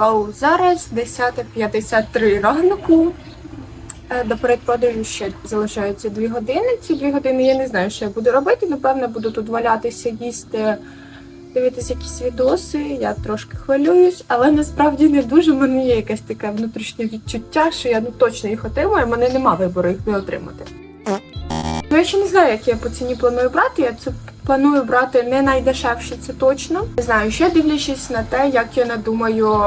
Go. Зараз 10.53 ранку. Е, До передпродажу ще залишаються 2 години. Ці 2 години я не знаю, що я буду робити. Напевно, буду тут валятися, їсти, дивитися якісь відоси. Я трошки хвилююсь, але насправді не дуже. У мене є якесь таке внутрішнє відчуття, що я ну точно їх отримаю. У мене нема вибору їх не отримати. Ну, я ще не знаю, як я по ціні планую брати. Я це планую брати не найдешевше, це точно. Не знаю, ще дивлячись на те, як я надумаю,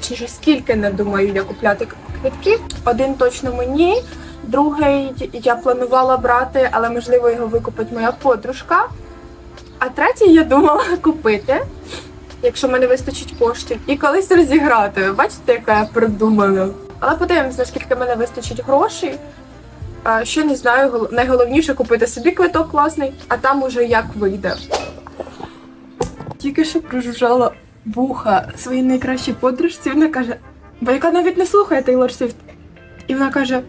чи ж скільки надумаю я купляти квитків. Один точно мені, другий я планувала брати, але можливо його викупить моя подружка. А третій я думала купити, якщо мене вистачить коштів, і колись розіграти. Бачите, яка я придумана. Але подивимось, наскільки мене вистачить грошей. А, Ще не знаю, найголовніше купити собі квиток класний, а там уже як вийде. Тільки що прожужжала вуха своїй найкращій подружці. Вона каже, бо яка навіть не слухає Тейлор Свіфт. І вона каже: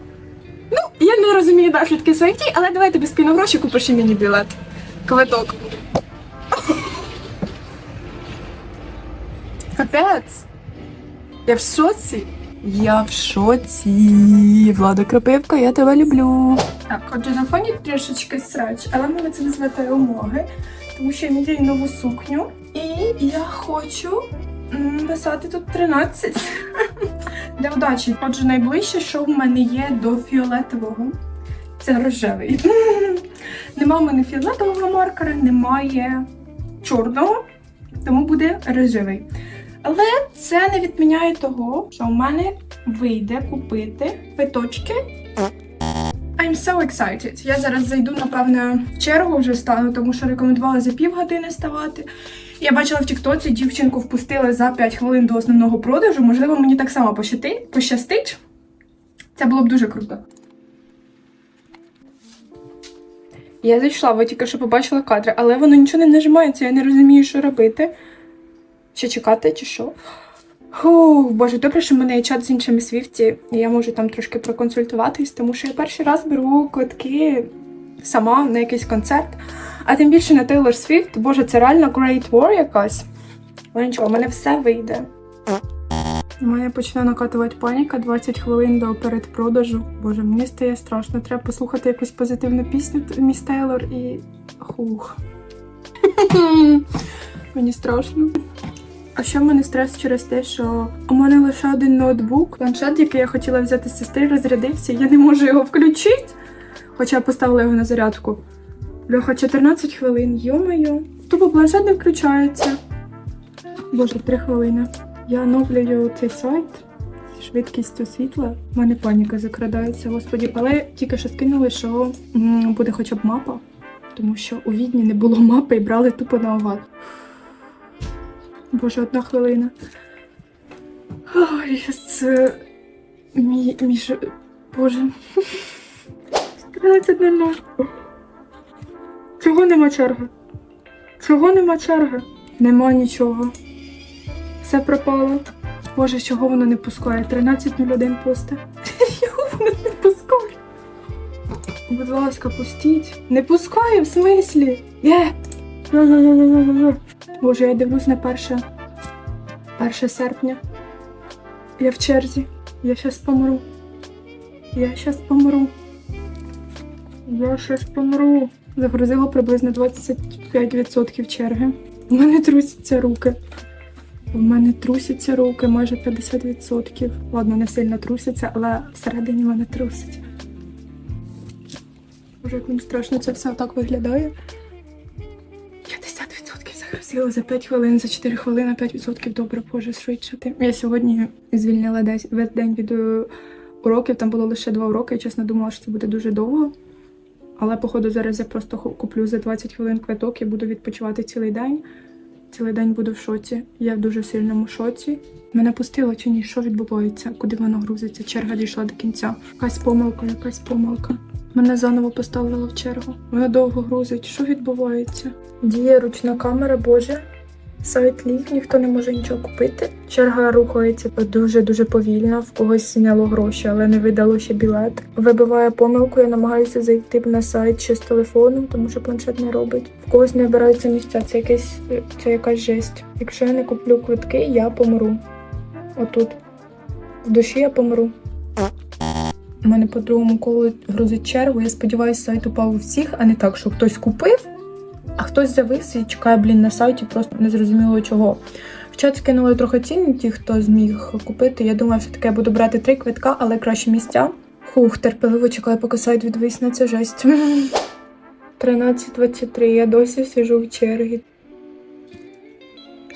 Ну, я не розумію наслідки своїх дій, але давай тобі скину гроші, купиш і мені білет. Квиток. Капець. Я в шоці. Я в шоці. Влада Крапивка, я тебе люблю. Так, отже, на фоні трішечки срач, але мене це не звертає умоги, тому що я міряю нову сукню. І я хочу писати тут 13. Для удачі. Отже, найближче, що в мене є до фіолетового. Це рожевий. Нема в мене фіолетового маркера, немає чорного, тому буде рожевий. Але це не відміняє того, що в мене вийде купити квиточки. I'm so excited. Я зараз зайду, напевне, в чергу вже стану, тому що рекомендували за півгодини ставати. Я бачила в Тіктоці, дівчинку впустили за 5 хвилин до основного продажу. Можливо, мені так само пощастить. Це було б дуже круто. Я зайшла, ви тільки що побачила кадри, але воно нічого не нажимається, я не розумію, що робити. Ще чекати чи що? Фух, боже, добре, що в мене є чат з іншими свіфті, і я можу там трошки проконсультуватись, тому що я перший раз беру квитки сама на якийсь концерт, а тим більше на Taylor Swift. Боже, це реально Great War якась. Але нічого, в мене все вийде. У мене почне накатувати паніка 20 хвилин до передпродажу. Боже, мені стає страшно. Треба послухати якусь позитивну пісню міс Тейлор і. Хух. Мені страшно. А ще в мене стрес через те, що у мене лише один ноутбук, планшет, який я хотіла взяти з сестри, розрядився, я не можу його включити. Хоча я поставила його на зарядку. Бляха, 14 хвилин, йо-моє. Тупо планшет не включається. Боже, 3 хвилини. Я оновлюю цей сайт швидкістю світла. У мене паніка закрадається, господі. Але тільки що скинули, що буде хоча б мапа, тому що у Відні не було мапи і брали тупо на наугад. Боже, одна хвилина. Ой, це мій, мій. Боже. 13.00. Чого нема черги? Чого нема черги? Нема нічого. Все пропало. Боже, чого воно не пускає? 13.01 пусте. Чого воно не пускає? Будь ласка, пустіть. Не пускає, в смислі? Є. Боже, я дивлюсь на перше. 1 серпня. Я в черзі. Я щас помру. Я щас помру. Я щас помру. Загрузило приблизно 25% черги. У мене трусяться руки. У мене трусяться руки майже 50%. Ладно, не сильно трусяться, але всередині мене трусить. Боже, як мені страшно це все так виглядає. 50% за 5 хвилин, за 4 хвилини 5% добре, боже, швидше ти. Я сьогодні звільнила десь весь день від е, уроків, там було лише 2 уроки, я чесно думала, що це буде дуже довго. Але, походу, зараз я просто куплю за 20 хвилин квиток і буду відпочивати цілий день. Цілий день буду в шоці. Я в дуже сильному шоці. Мене пустило чи ні? Що відбувається? Куди воно грузиться? Черга дійшла до кінця. Якась помилка, якась помилка. Мене заново поставило в чергу. Воно довго грузить. Що відбувається? Діє ручна камера, боже. Сайт ліг, ніхто не може нічого купити. Черга рухається дуже дуже повільно. В когось зняло гроші, але не видало ще білет. Вибиває помилку, я намагаюся зайти на сайт ще з телефону, тому що планшет не робить. В когось не обираються місця. Це якесь це якась жесть. Якщо я не куплю квитки, я помру. Отут. В душі я помру. У мене по другому колу грузить чергу. Я сподіваюся, сайт упав у всіх, а не так, що хтось купив, а хтось завис і чекає, блін, на сайті, просто незрозуміло чого. В чат скинули трохи ціни, ті, хто зміг купити. Я думаю, все-таки я буду брати три квитка, але краще місця. Хух, терпеливо чекаю, поки сайт відвисне, це жесть. 13.23, я досі сижу в чергі.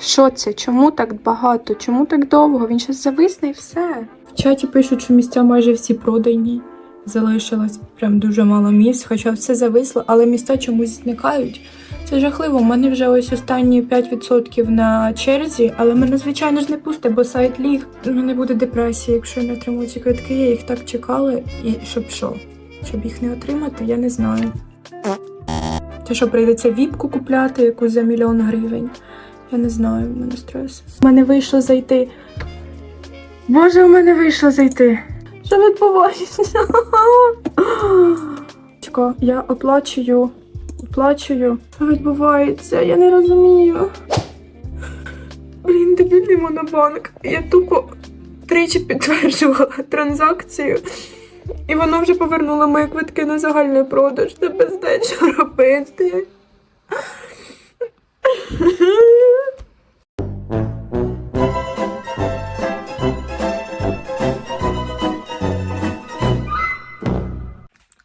Що це? Чому так багато? Чому так довго? Він щас зависне і все. Чаті пишуть, що місця майже всі продані. Залишилось прям дуже мало місць, хоча все зависло, але місця чомусь зникають. Це жахливо. У мене вже ось останні 5% на черзі, але мене, звичайно ж, не пусте, бо сайт ліг. У мене буде депресія, якщо я не отримую ці квитки. Я їх так чекала. І щоб що? Щоб їх не отримати, я не знаю. Це що, прийдеться віпку купляти якусь за мільйон гривень? Я не знаю, в мене стрес. У мене вийшло зайти. Боже, у мене вийшло зайти. Що відбувається? Чекай, я оплачую. Оплачую. Що відбувається? Я не розумію. Блін, дебільний монобанк. Я тупо тричі підтверджувала транзакцію. І воно вже повернуло мої квитки на загальний продаж. Це бездень, що робити.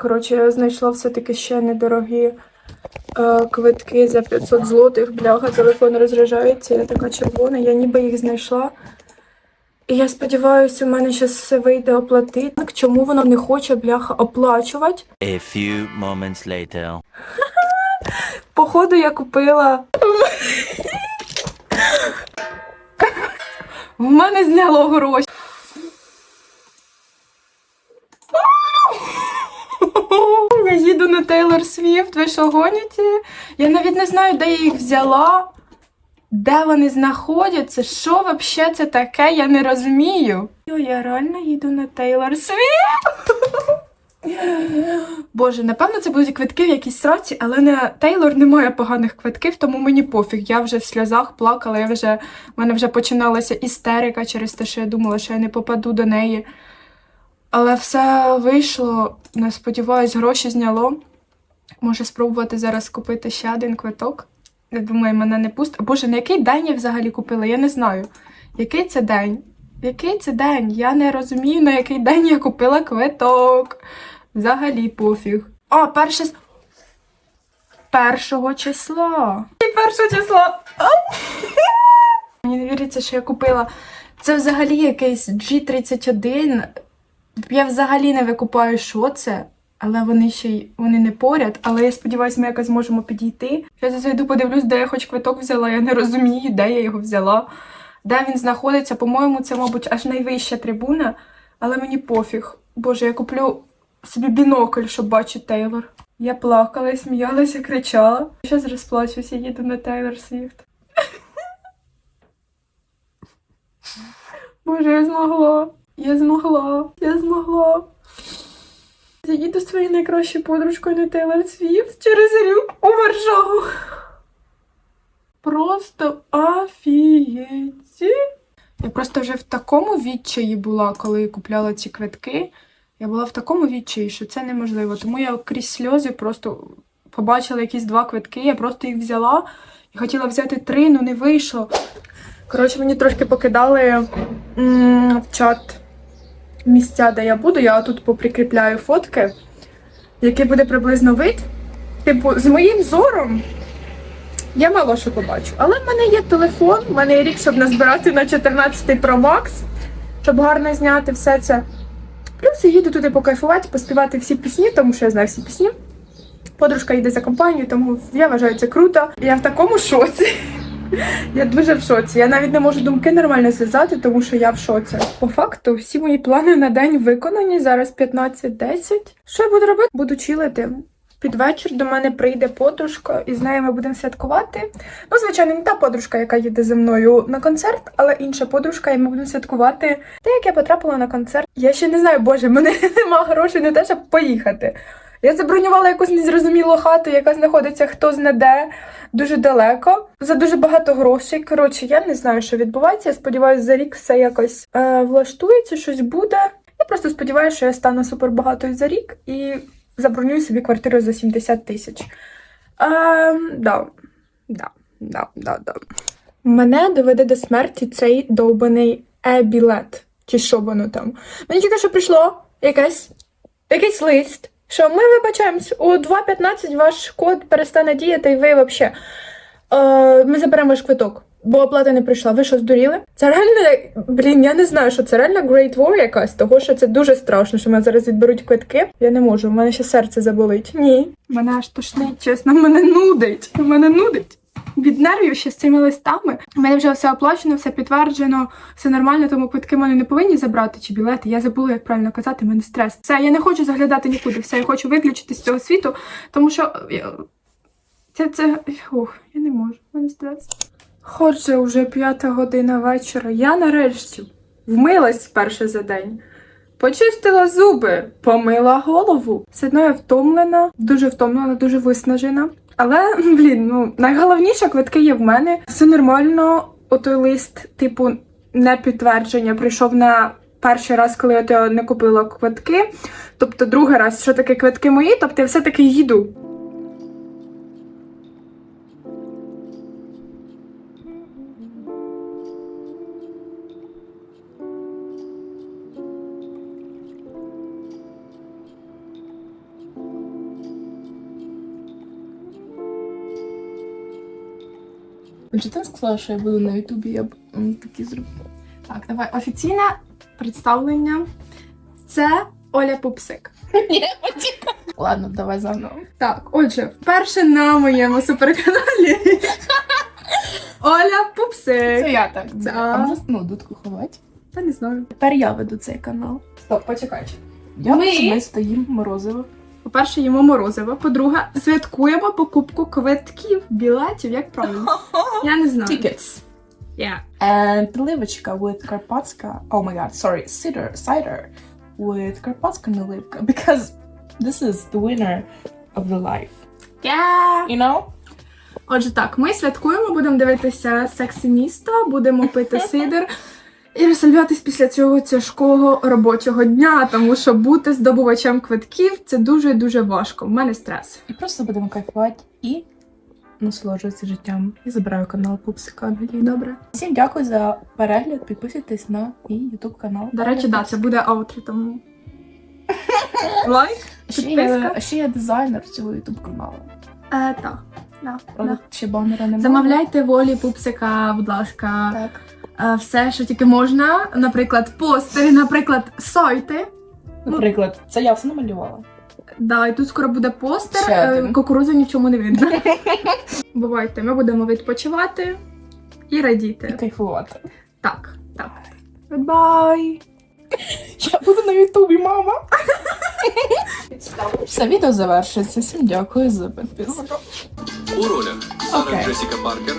Коротше, я знайшла все-таки ще недорогі е, квитки за 500 злотих. Бляха, телефон розряджається, я така червона, я ніби їх знайшла. І я сподіваюся, у мене зараз все вийде оплатити. Чому воно не хоче, бляха, оплачувати? A few moments later. Походу, я купила. В мене зняло гроші. Я їду на Тейлор Свіфт, ви що гоніте? Я навіть не знаю, де я їх взяла, де вони знаходяться, що взагалі це таке, я не розумію. Я реально їду на Тейлор Свіфт. Боже, напевно, це будуть квитки в якійсь сраці, але на Тейлор немає поганих квитків, тому мені пофіг. Я вже в сльозах плакала, я вже, в мене вже починалася істерика через те, що я думала, що я не попаду до неї. Але все вийшло, не сподіваюсь, гроші зняло. Можу спробувати зараз купити ще один квиток. Я думаю, мене не пустить. Боже, на який день я взагалі купила? Я не знаю. Який це день? Який це день? Я не розумію, на який день я купила квиток. Взагалі пофіг. А, перше. Першого числа. І першого числа. Мені не віриться, що я купила. Це взагалі якийсь G31. Я взагалі не викупаю, що це. Але вони ще й вони не поряд. Але я сподіваюся, ми якось зможемо підійти. Я зайду, подивлюсь, де я хоч квиток взяла. Я не розумію, де я його взяла, де він знаходиться. По-моєму, це, мабуть, аж найвища трибуна, але мені пофіг. Боже, я куплю собі бінокль, щоб бачити Тейлор. Я плакала, сміялася, кричала. Зараз розплачуся, їду на Тейлор Свіфт. Боже, я змогла. Я змогла. Я змогла. Я їду своєю найкращою подружкою на Тейлор Свіфт через рік у Варшаву. Просто афієть. Я просто вже в такому відчаї була, коли купляла ці квитки. Я була в такому відчаї, що це неможливо. Тому я крізь сльози просто побачила якісь два квитки, я просто їх взяла і хотіла взяти три, але не вийшло. Коротше, мені трошки покидали м, в чат місця, де я буду. Я тут поприкріпляю фотки, який буде приблизно вид. Типу, з моїм зором я мало що побачу. Але в мене є телефон, в мене є рік, щоб назбирати на 14 Pro Max, щоб гарно зняти все це. Плюс я їду туди покайфувати, поспівати всі пісні, тому що я знаю всі пісні. Подружка їде за компанію, тому я вважаю це круто. Я в такому шоці. Я дуже в шоці. Я навіть не можу думки нормально зв'язати, тому що я в шоці. По факту, всі мої плани на день виконані. Зараз 15.10. Що я буду робити? Буду чилити. Під вечір до мене прийде подружка, і з нею ми будемо святкувати. Ну, звичайно, не та подружка, яка їде зі мною на концерт, але інша подружка, і ми будемо святкувати те, як я потрапила на концерт. Я ще не знаю, боже, мене нема грошей на те, щоб поїхати. Я забронювала якусь незрозумілу хату, яка знаходиться хто зна де, дуже далеко, за дуже багато грошей. Коротше, я не знаю, що відбувається. Я сподіваюся, за рік все якось е, влаштується, щось буде. Я просто сподіваюся, що я стану супербагатою за рік і забронюю собі квартиру за 70 тисяч. Е, да. Да, да, да, да. Мене доведе до смерті цей довбаний е-білет. Чи що воно там? Мені тільки що прийшло якесь, якийсь лист, що ми вибачаємось, у 2.15 ваш код перестане діяти, і ви взагалі. Е, ми заберемо ваш квиток, бо оплата не прийшла. Ви що, здуріли? Це реально, блін, я не знаю, що це реально Great War якась, того що це дуже страшно, що мене зараз відберуть квитки. Я не можу, в мене ще серце заболить. Ні. Мене аж тошнить, чесно, мене нудить. Мене нудить. Від нервів ще з цими листами. У мене вже все оплачено, все підтверджено, все нормально, тому квитки мене не повинні забрати чи білети. Я забула, як правильно казати, мене стрес. Все, я не хочу заглядати нікуди. Все, я хочу виключити з цього світу, тому що це, це... Ух, я не можу, в мене стрес. Отже, вже п'ята година вечора. Я нарешті вмилась вперше за день. Почистила зуби, помила голову. Все одно я втомлена, дуже втомлена, дуже виснажена. Але, блін, ну найголовніше квитки є в мене. Все нормально. Отой лист, типу, не підтвердження, прийшов на перший раз, коли я не купила квитки. Тобто, другий раз, що таке квитки мої, тобто я все-таки їду. Чи ти сказала, що я буду на Ютубі, я б такі зробила. Так, давай офіційне представлення. Це Оля Пупсик. Ладно, давай заново. Так, отже, вперше на моєму суперканалі Оля Пупсик. Це я так. Да. А можна ну, дудку ховати? Та не знаю. Тепер я веду цей канал. Стоп, почекайте. Я Ми- ми стоїм морозиво. По-перше, їмо морозиво. По-друге, святкуємо покупку квитків, білетів, як правильно. Я не знаю. Tickets. Yeah. And наливочка with Карпатська. Oh my god, sorry, cider, cider with Карпатська наливка. Because this is the winner of the life. Yeah. You know? Отже, так, ми святкуємо, будемо дивитися сексі місто, будемо пити сидр і розсалюватись після цього тяжкого робочого дня, тому що бути здобувачем квитків це дуже дуже важко. В мене стрес. І просто будемо кайфувати і насолоджуватися життям. І забираю канал Пупсика Амелії. Добре. Всім дякую за перегляд. Підписуйтесь на мій YouTube канал. До речі, да, це буде аутрі, тому лайк. Ще підписка. я, ще я дизайнер цього YouTube каналу. Е, так. Да, да. ще банера немає. Замовляйте волі пупсика, будь ласка, Так. Е, все, що тільки можна. Наприклад, постери, наприклад, сайти. Наприклад, це я все намалювала. Да, і тут скоро буде постер. Е, ні в чому не видно. Бувайте, ми будемо відпочивати і І радіти. кайфувати. Так, так. Goodbye! Я буду на Ютубі, мама. Все відео завершується. Всім дякую за підписку. У ролях Сара Джесіка Паркер,